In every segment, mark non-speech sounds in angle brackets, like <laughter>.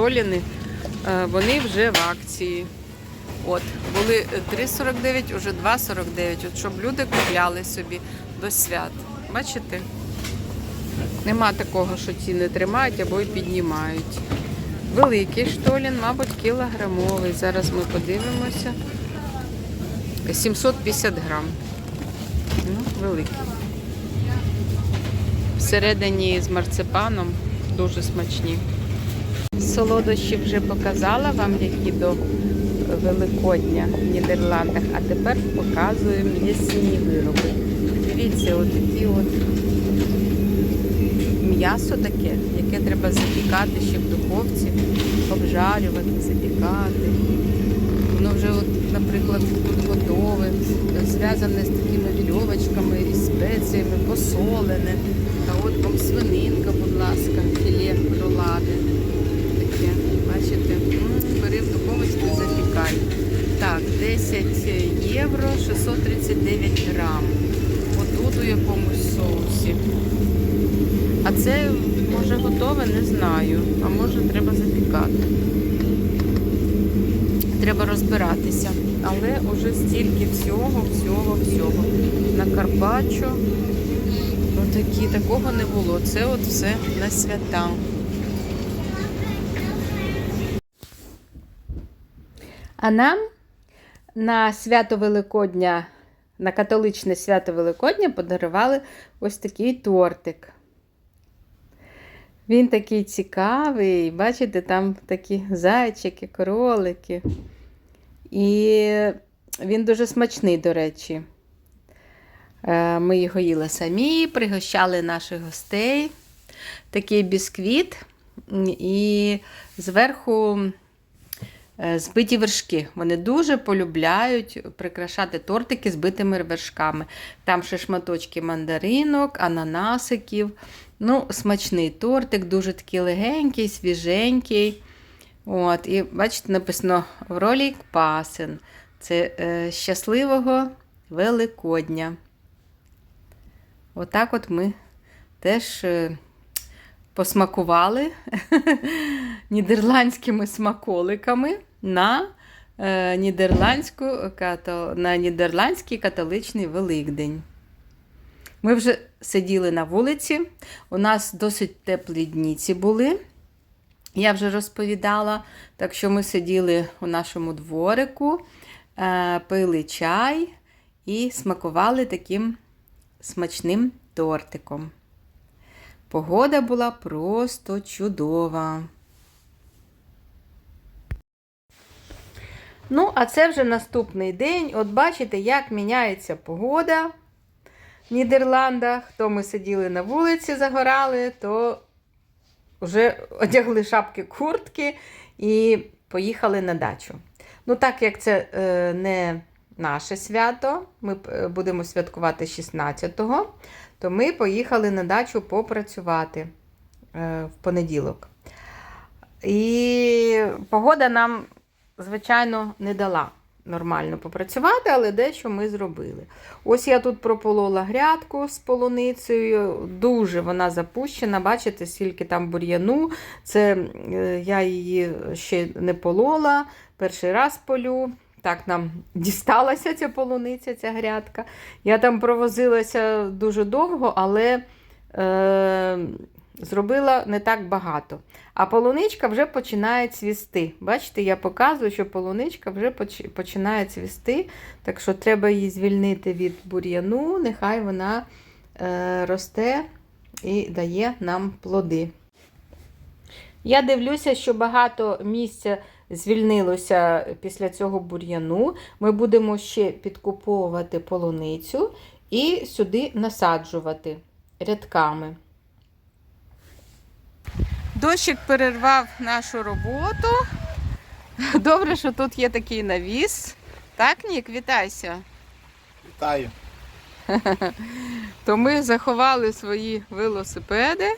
штоліни, е, вони вже в акції. От, були 3,49, уже 2,49. От щоб люди купляли собі до свят. Бачите? Нема такого, що ціни тримають або й піднімають. Великий штолін, мабуть, кілограмовий. Зараз ми подивимося. 750 грам. Ну, великий. Всередині з марципаном дуже смачні. Солодощі вже показала вам, які до Великодня в Нідерландах, а тепер показуємо м'ясні вироби. Дивіться, отакі от м'ясо таке, яке треба запікати ще в духовці, обжарювати, запікати. Воно вже, от, наприклад, готове, зв'язане з такими вірьовочками і спеціями, посолене. А от вам свининка, будь ласка, філе ролади. 10 євро 639 грам. Отут у якомусь соусі. А це може готове, не знаю. А може треба запікати. Треба розбиратися. Але вже стільки всього, всього, всього. На Карпаччо. Отакі, такого не було. Це от все на свята. А нам на свято Великодня, на католичне свято Великодня подарували ось такий тортик. Він такий цікавий, бачите, там такі зайчики, кролики. І він дуже смачний, до речі. Е, Ми його їли самі, пригощали наших гостей. Такий бісквіт. І зверху збиті вершки. Вони дуже полюбляють прикрашати тортики збитими вершками. Там ще шматочки мандаринок, ананасиків. Ну, смачний тортик, дуже такий легенький, свіженький. От, І бачите, написано Вролік Пасен. Це е, щасливого Великодня. Отак от ми теж е, посмакували <laughs> нідерландськими смаколиками на, е, нідерландську, на нідерландський католичний Великдень. Ми вже сиділи на вулиці, у нас досить теплі дні ці були. Я вже розповідала, так що ми сиділи у нашому дворику, е, пили чай і смакували таким смачним тортиком. Погода була просто чудова. Ну, а це вже наступний день. От бачите, як міняється погода в Нідерландах. То ми сиділи на вулиці, загорали, то вже одягли шапки куртки і поїхали на дачу. Ну, так як це е, не наше свято, ми е, будемо святкувати 16-го, то ми поїхали на дачу попрацювати е, в понеділок. І погода нам, звичайно, не дала нормально попрацювати, але дещо ми зробили. Ось я тут прополола грядку з полуницею, дуже вона запущена. Бачите, скільки там бур'яну. Це е, я її ще не полола, перший раз полю. Так нам <laughs> дісталася ця полуниця, ця грядка. Я там провозилася дуже довго, але е, зробила не так багато. А полуничка вже починає цвісти. Бачите, я показую, що полуничка вже починає цвісти, так що треба її звільнити від бур'яну, нехай вона е, росте і дає нам плоди. Я дивлюся, що багато місця звільнилося після цього бур'яну. Ми будемо ще підкуповувати полуницю і сюди насаджувати рядками. Дощик перервав нашу роботу. Добре, що тут є такий навіс. Так, Нік, вітайся. Вітаю. <laughs> То ми заховали свої велосипеди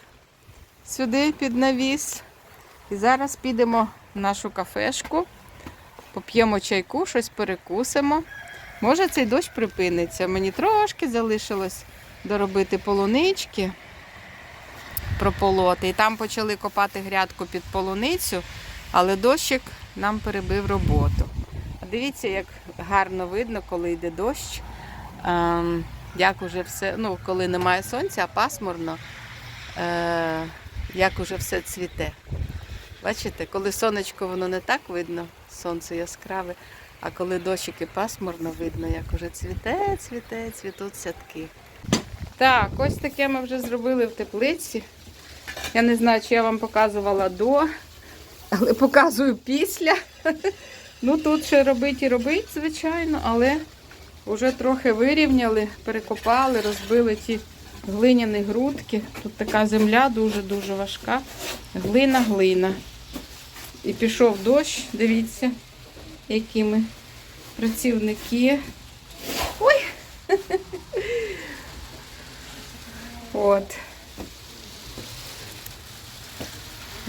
сюди під навіс. І зараз підемо в нашу кафешку, поп'ємо чайку, щось перекусимо. Може цей дощ припиниться. Мені трошки залишилось доробити полунички, прополоти. І там почали копати грядку під полуницю. Але дощик нам перебив роботу. Дивіться, як гарно видно, коли йде дощ. Ем, як уже все, ну, коли немає сонця, а пасмурно, е, як уже все цвіте. Бачите, коли сонечко воно не так видно, сонце яскраве, а коли дощик і пасмурно видно, як уже цвіте, цвіте, цвітуть садки. Так, ось таке ми вже зробили в теплиці. Я не знаю, чи я вам показувала до, але показую після. <laughs> Ну тут ще робити і робити, звичайно, але вже трохи вирівняли, перекопали, розбили ті глиняні грудки. Тут така земля дуже-дуже важка. Глина, глина. І пішов дощ, дивіться, які ми працівники. Ой! <laughs> От.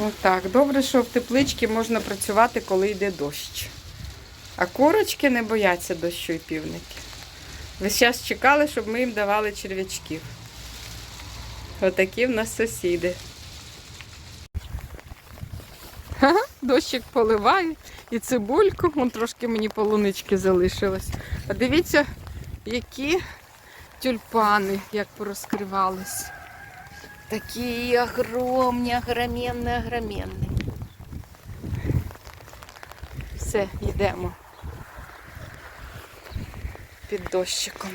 Отак. Добре, що в тепличці можна працювати, коли йде дощ. А курочки не бояться дощу і півники. Весь час чекали, щоб ми їм давали черв'ячків. Отакі в нас сусіди. Ха-ха, Дощик поливає і цибульку. Вон трошки мені полунички залишилось. А дивіться, які тюльпани, як порозкривались. Такі огромні, огроменні, огроменні. Все, йдемо під дощиком.